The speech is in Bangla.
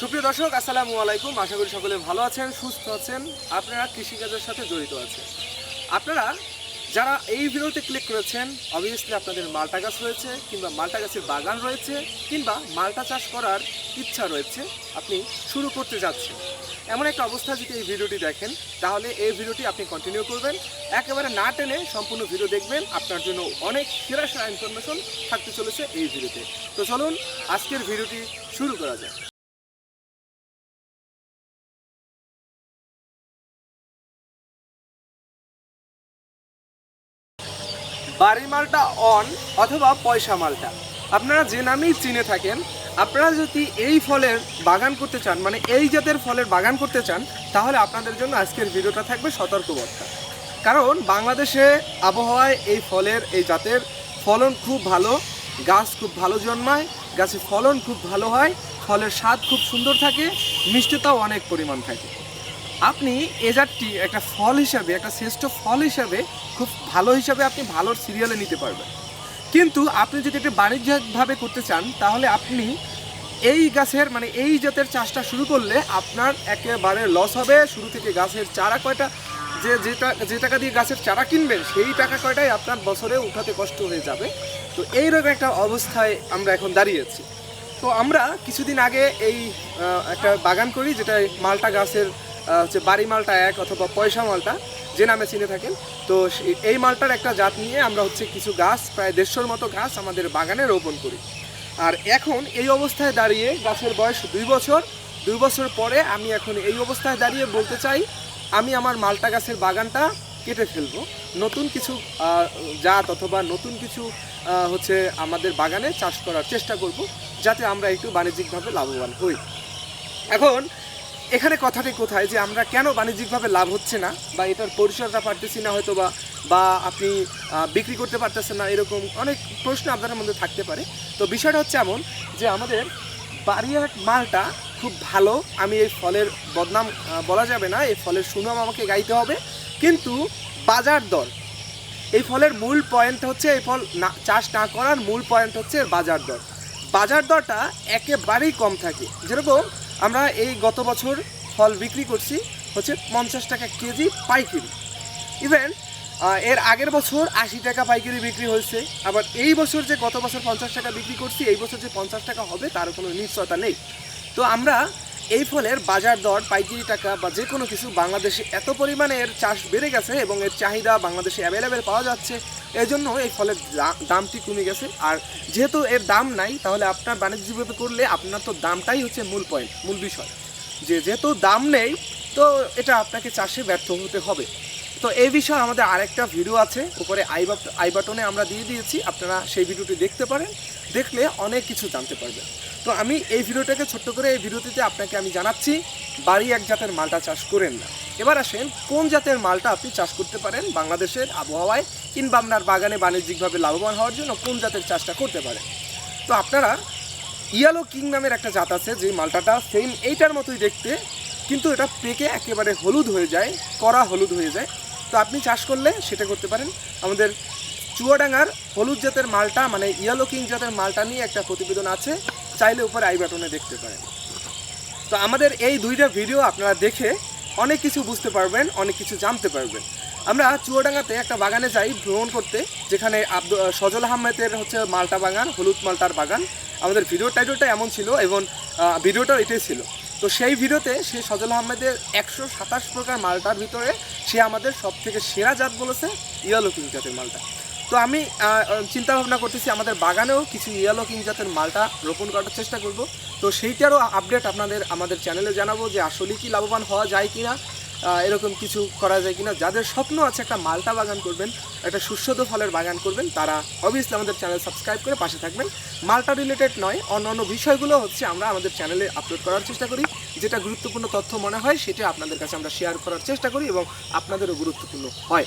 সুপ্রিয় দর্শক, আসসালামু আলাইকুম। আশা করি সকলে ভালো আছেন, সুস্থ আছেন। আপনারা কৃষিকাজের সাথে জড়িত আছেন। আপনারা যারা এই ভিডিওতে ক্লিক করেছেন অবভিয়াসলি আপনাদের মালটা গাছ রয়েছে কিংবা মালটা গাছের বাগান রয়েছে কিংবা মালটা চাষ করার ইচ্ছা রয়েছে, আপনি শুরু করতে যাচ্ছেন। এমন একটা অবস্থা যদি এই ভিডিওটি দেখেন, তাহলে এই ভিডিওটি আপনি কন্টিনিউ করবেন। একেবারে না টেনে সম্পূর্ণ ভিডিও দেখবেন। আপনার জন্য অনেক সেরা সেরা ইনফরমেশন থাকতে চলেছে এই ভিডিওতে। তো চলুন, আজকের ভিডিওটি শুরু করা যায় বাড়ি মালটা অন অথবা পয়সা মালটা। আপনারা যে নামেই চিনে থাকেন, আপনারা যদি এই ফলের বাগান করতে চান মানে এই জাতের ফলের বাগান করতে চান, তাহলে আপনাদের জন্য আজকের ভিডিওটা থাকবে সতর্কবার্তা। কারণ বাংলাদেশে আবহাওয়ায় এই ফলের, এই জাতের ফলন খুব ভালো, গাছ খুব ভালো জন্মায় গাছের ফলন খুব ভালো হয়, ফলের স্বাদ খুব সুন্দর থাকে, মিষ্টতাও অনেক পরিমাণ থাকে। আপনি এ জাতটি একটা ফল হিসাবে, একটা শ্রেষ্ঠ ফল হিসাবে খুব ভালো হিসাবে আপনি ভালোর সিরিয়ালে নিতে পারবেন। কিন্তু আপনি যদি এটা বাণিজ্যিকভাবে করতে চান, তাহলে আপনি এই গাছের মানে এই জাতের চাষটা শুরু করলে আপনার একেবারে লস হবে। শুরু থেকে গাছের চারা কয়টা, যে যেটা, যে টাকা দিয়ে গাছের চারা কিনবেন, সেই টাকা কয়টাই আপনার বছরে উঠাতে কষ্ট হয়ে যাবে। তো এইরকম একটা অবস্থায় আমরা এখন দাঁড়িয়েছি তো আমরা কিছুদিন আগে এই একটা বাগান করি যেটা মালটা গাছের হচ্ছে বাড়ি মালটা এক অথবা পয়সা মালটা, যে নামে চিনে থাকেন। তো এই মালটার একটা জাত নিয়ে আমরা হচ্ছে কিছু গাছ, প্রায় দেড়শোর মতো গাছ আমাদের বাগানে রোপণ করি। আর এখন এই অবস্থায় দাঁড়িয়ে গাছের বয়স দুই বছর। দুই বছর পরে আমি এখন এই অবস্থায় দাঁড়িয়ে বলতে চাই, আমি আমার মালটা গাছের বাগানটা কেটে ফেলব। নতুন কিছু জাত অথবা নতুন কিছু হচ্ছে আমাদের বাগানে চাষ করার চেষ্টা করব, যাতে আমরা একটু বাণিজ্যিকভাবে লাভবান হই। এখন এখানে কথাটি কোথায় যে আমরা কেন বাণিজ্যিকভাবে লাভ হচ্ছে না বা এটার পরিসরটা পারতেছি না হয়তো বা বা আপনি বিক্রি করতে পারতেছেন না, এরকম অনেক প্রশ্ন আপনাদের মধ্যে থাকতে পারে। তো বিষয়টা হচ্ছে এমন যে আমাদের বাড়িয়াট মালটা খুব ভালো, আমি এই ফলের বদনাম বলা যাবে না, এই ফলের সুনাম আমাকে গাইতে হবে। কিন্তু বাজার দর, এই ফলের মূল পয়েন্ট হচ্ছে এই ফল না, চাষ না করার মূল পয়েন্ট হচ্ছে বাজার দর। বাজার দরটা একেবারেই কম থাকে। যেরকম আমরা এই গত বছর ফল বিক্রি করছি হচ্ছে পঞ্চাশ টাকা কেজি পাইকারি। ইভেন এর আগের বছর আশি টাকা পাইকারি বিক্রি হয়েছে, আবার এই বছর যে গত বছর পঞ্চাশ টাকা বিক্রি করছি, এই বছর যে পঞ্চাশ টাকা হবে তার কোনো নিশ্চয়তা নেই। তো আমরা এই ফলের বাজার দর, পাইকারি টাকা বা যে কোনো কিছু বাংলাদেশে এত পরিমাণে এর চাষ বেড়ে গেছে এবং এর চাহিদা বাংলাদেশে অ্যাভেলেবেল পাওয়া যাচ্ছে এই জন্য এই ফলের দামটি কমে গেছে। আর যেহেতু এর দাম নাই, তাহলে আপনার বাণিজ্যিকভাবে করলে আপনার তো দামটাই হচ্ছে মূল পয়েন্ট মূল বিষয়। যে যেহেতু দাম নেই, তো এটা আপনাকে চাষে ব্যর্থ হতে হবে। তো এই বিষয়ে আমাদের আরেকটা ভিডিও আছে, উপরে আই আই বাটনে আমরা দিয়ে দিয়েছি, আপনারা সেই ভিডিওটি দেখতে পারেন। দেখলে অনেক কিছু জানতে পারবেন। তো আমি এই ভিডিওটাকে ছোট্ট করে এই ভিডিওটিতে আপনাকে আমি জানাচ্ছি, বাড়ি এক জাতের মালটা চাষ করেন না। এবার আসেন, কোন জাতের মালটা আপনি চাষ করতে পারেন বাংলাদেশের আবহাওয়ায় কিংবা আপনার বাগানে বাণিজ্যিকভাবে লাভবান হওয়ার জন্য কোন জাতের চাষটা করতে পারেন? তো আপনারা ইয়ালো কিং নামের একটা জাত আছে যে মালটাটা সেম এইটার মতোই দেখতে, কিন্তু এটা পেকে একেবারে হলুদ হয়ে যায়, কড়া হলুদ হয়ে যায়। তো আপনি চাষ করলে সেটা করতে পারেন। আমাদের চুয়াডাঙ্গার হলুদ জাতের মালটা মানে ইয়েলো কিং জাতের মালটা নিয়ে একটা প্রতিবেদন আছে, চাইলে উপরে আই বাটনে দেখতে পারেন। তো আমাদের এই দুইটা ভিডিও আপনারা দেখে অনেক কিছু বুঝতে পারবেন, অনেক কিছু জানতে পারবেন। আমরা চুয়াডাঙ্গাতে একটা বাগানে যাই ভ্রমণ করতে, যেখানে আব্দুল সজল আহমেদের হচ্ছে মালটা বাগান, হলুদ মালটার বাগান। আমাদের ভিডিও টাইটেলটা এমন ছিল এবং ভিডিওটাও এটাই ছিল। তো সেই ভিডিওতে সে সজল আহমেদের একশো সাতাশ প্রকার মালটার ভিতরে সে আমাদের সব থেকে সেরা জাত বলেছে, ইয়েলো কিং জাতের মালটা। তো আমি চিন্তা ভাবনা করতেছি আমাদের বাগানেও কিছু ইয়েলো কিং জাতের মালটা রোপণ করার চেষ্টা করব। তো সেইটারও আপডেট আপনাদের আমাদের চ্যানেলে জানাব যে আসলে কি লাভবান হওয়া যায় কিনা আহ, এরকম কিছু করা যায় কিনা। যাদের স্বপ্ন আছে একটা মালটা বাগান করবেন একটা সুস্বাদু ফলের বাগান করবেন তারা অবভিয়াসলি আমাদের চ্যানেল সাবস্ক্রাইব করে পাশে থাকবেন। মালটা রিলেটেড নয় অন্য অন্য বিষয়গুলো হচ্ছে আমরা আমাদের চ্যানেলে আপলোড করার চেষ্টা করি যেটা গুরুত্বপূর্ণ তথ্য মনে হয় সেটা আপনাদের কাছে আমরা শেয়ার করার চেষ্টা করি এবং আপনাদেরও গুরুত্বপূর্ণ হয়।